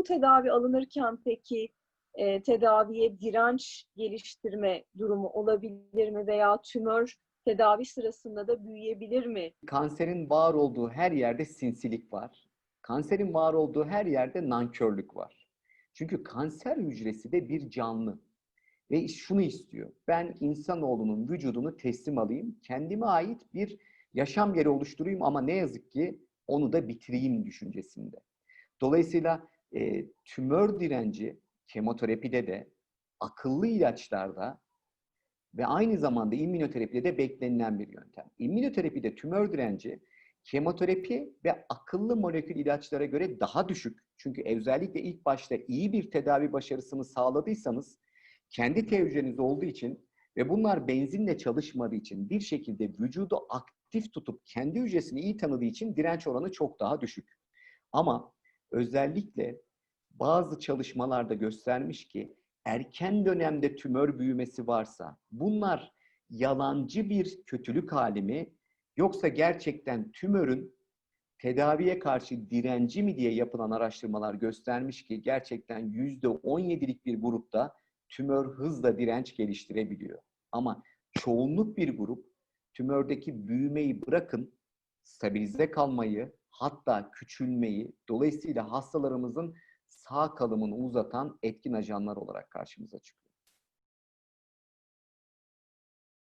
bu tedavi alınırken peki e, tedaviye direnç geliştirme durumu olabilir mi veya tümör tedavi sırasında da büyüyebilir mi? Kanserin var olduğu her yerde sinsilik var. Kanserin var olduğu her yerde nankörlük var. Çünkü kanser hücresi de bir canlı. Ve şunu istiyor. Ben insanoğlunun vücudunu teslim alayım. Kendime ait bir yaşam yeri oluşturayım ama ne yazık ki onu da bitireyim düşüncesinde. Dolayısıyla e, tümör direnci kemoterapide de, akıllı ilaçlarda ve aynı zamanda immünoterapide de beklenilen bir yöntem. İmmünoterapide tümör direnci kemoterapi ve akıllı molekül ilaçlara göre daha düşük. Çünkü özellikle ilk başta iyi bir tedavi başarısını sağladıysanız kendi T hücreniz olduğu için ve bunlar benzinle çalışmadığı için bir şekilde vücudu aktif tutup kendi hücresini iyi tanıdığı için direnç oranı çok daha düşük. Ama özellikle bazı çalışmalarda göstermiş ki erken dönemde tümör büyümesi varsa bunlar yalancı bir kötülük hali mi yoksa gerçekten tümörün tedaviye karşı direnci mi diye yapılan araştırmalar göstermiş ki gerçekten %17'lik bir grupta tümör hızla direnç geliştirebiliyor. Ama çoğunluk bir grup tümördeki büyümeyi bırakın stabilize kalmayı hatta küçülmeyi dolayısıyla hastalarımızın sağ kalımını uzatan etkin ajanlar olarak karşımıza çıkıyor.